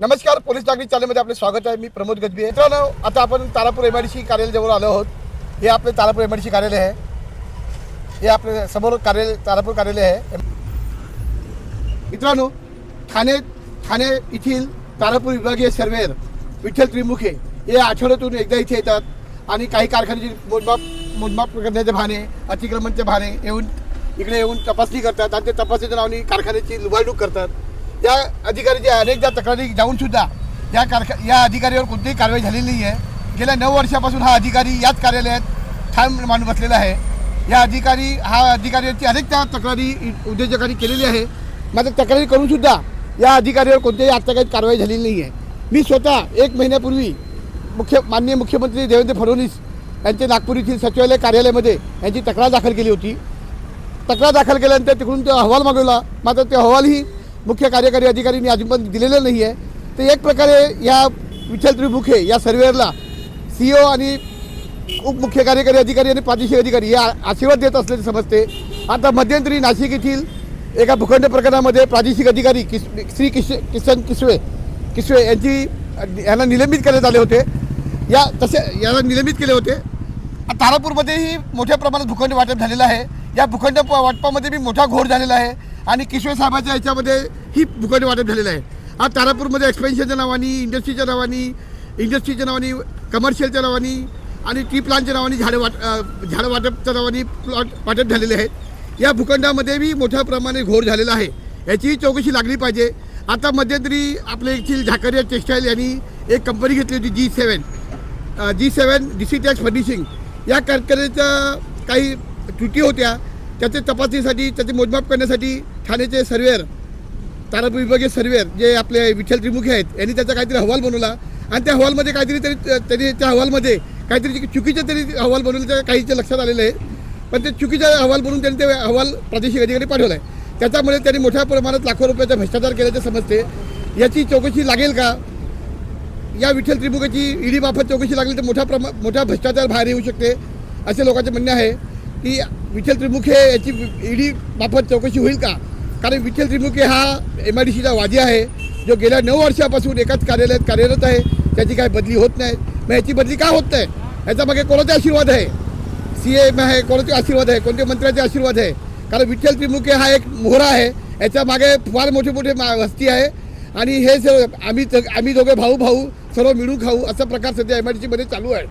नमस्कार पोलीस नागरिक चालेमध्ये आपले स्वागत आहे. मी प्रमोद गजबी. मित्रांनो आता आपण Tarapur M I D C कार्यालयाजवळ आलो आहोत. हे आपले Tarapur M I D C कार्यालय आहे. हे आपले समोर कार्यालय तारापूर कार्यालय आहे. मित्रांनो ठाणे ठाणे येथील तारापूर विभागीय सर्वेअर विठ्ठल त्रिमुखे हे आठवड्यातून एकदा इथे येतात आणि काही कारखान्याची मोजमाप मोजमाप करण्याचे भाने अतिक्रमणचे भाने येऊन इकडे येऊन तपासणी करतात आणि ते तपासणीच्या नावाने कारखान्याची लुबाडूक करतात. या अधिकारीच्या अनेकदा तक्रारी जाऊन सुद्धा या कारखा या अधिकाऱ्यावर कोणतीही कारवाई झालेली नाही आहे. गेल्या नऊ वर्षापासून हा अधिकारी याच कार्यालयात ठाम मांडून बसलेला आहे. या अधिकारी हा अधिकाऱ्याची अनेकदा तक्रारी उद्योजकांनी केलेली आहे. मात्र तक्रारी करूनसुद्धा या अधिकाऱ्यावर कोणत्याही आत्ता काही कारवाई झालेली नाही आहे. मी स्वतः एक महिन्यापूर्वी मुख्य माननीय मुख्यमंत्री देवेंद्र फडणवीस यांचे नागपूर येथील सचिवालय कार्यालयामध्ये यांची तक्रार दाखल केली होती. तक्रार दाखल केल्यानंतर तिकडून तो अहवाल मागवला. मात्र ते अहवालही मुख्य कार्यकारी अधिकारींनी अजून दिलेलं नाही आहे तर एक प्रकारे या विठ्ठल त्रिमुखे या सर्वेअरला सी ओ आणि उपमुख्य कार्यकारी अधिकारी आणि प्रादेशिक अधिकारी या आशीर्वाद देत असल्याचे समजते. आता मध्यंतरी नाशिक येथील एका भूखंड प्रकरणामध्ये प्रादेशिक अधिकारी किस श्री किश किसन किसवे किसवे यांची यांना निलंबित करण्यात आले होते. या तसे यांना निलंबित केले होते. तारापूरमध्येही मोठ्या प्रमाणात भूखंड वाटप झालेलं आहे. या भूखंड वाटपामध्ये बी मोठा घोर झालेला आहे. आणि किशोर साहेबाच्या याच्यामध्ये ही भूखंड वाटप झालेलं आहे. आज तारापूरमध्ये एक्सपेन्शनच्या नावाने इंडस्ट्रीच्या नावाने इंडस्ट्रीच्या नावाने कमर्शियलच्या नावाने आणि टी प्लांटच्या नावाने झाडं वाट झाडं वाटपच्या नावाने प्लॉट वाटप झालेले आहेत. या भूखंडामध्ये बी मोठ्या प्रमाणे घोर झालेला आहे. याचीही चौकशी लागली पाहिजे. आता मध्यंतरी आपल्या येथील झाकरिया टेक्स्टाईल यांनी एक कंपनी घेतली होती जी seven G seven D C tax furnishing या कारखान्याच्या काही त्रुटी होत्या. त्याच्या तपासणीसाठी त्याचे मोजमाप करण्यासाठी ठाण्याचे सर्वेअर तारापूर विभागीय सर्वेअर जे आपले विठ्ठल त्रिमुखी आहेत यांनी त्याचा काहीतरी अहवाल बनवला. आणि त्या अहवालमध्ये काहीतरी तरी त्यांनी त्या अहवालमध्ये काहीतरी चुकीचे तरी अहवाल बनवल्याचं काहीच्या लक्षात आलेलं आहे. पण ते चुकीचा अहवाल बनवून त्यांनी ते अहवाल प्रादेशिक अधिकारी पाठवला आहे त्याच्यामुळे त्यांनी मोठ्या प्रमाणात लाखो रुपयाचा भ्रष्टाचार केल्याचे समजते. याची चौकशी लागेल का? या विठ्ठल त्रिमुखाची ईडी मार्फत चौकशी लागली तर मोठ्या प्रमा मोठा भ्रष्टाचार बाहेर येऊ शकते असे लोकांचे म्हणणे आहे की विठ्ठल त्रिमुखे याची ईडी मार्फत चौकशी होईल का? कारण विठ्ठल त्रिमुखे हा एम आय डी सीचा वादी आहे जो गेल्या नऊ वर्षापासून एकाच कार्यालयात कार्यरत आहे. त्याची काय बदली होत नाही. मग याची बदली का होत नाही? याचा मागे कोणाचा आशीर्वाद आहे? सी एम आहे कोणाचे आशीर्वाद आहे? कोणत्या मंत्र्याचे आशीर्वाद आहे? कारण विठ्ठल त्रिमुखे हा एक मोहरा आहे. याच्या मागे फार मोठे मोठे मा- वस्ती आहे. आणि हे सर्व आम्ही आम्ही दोघे भाऊ भाऊ सर्व मिळून खाऊ असा प्रकार सध्या एम आय डी सीमध्ये चालू आहे.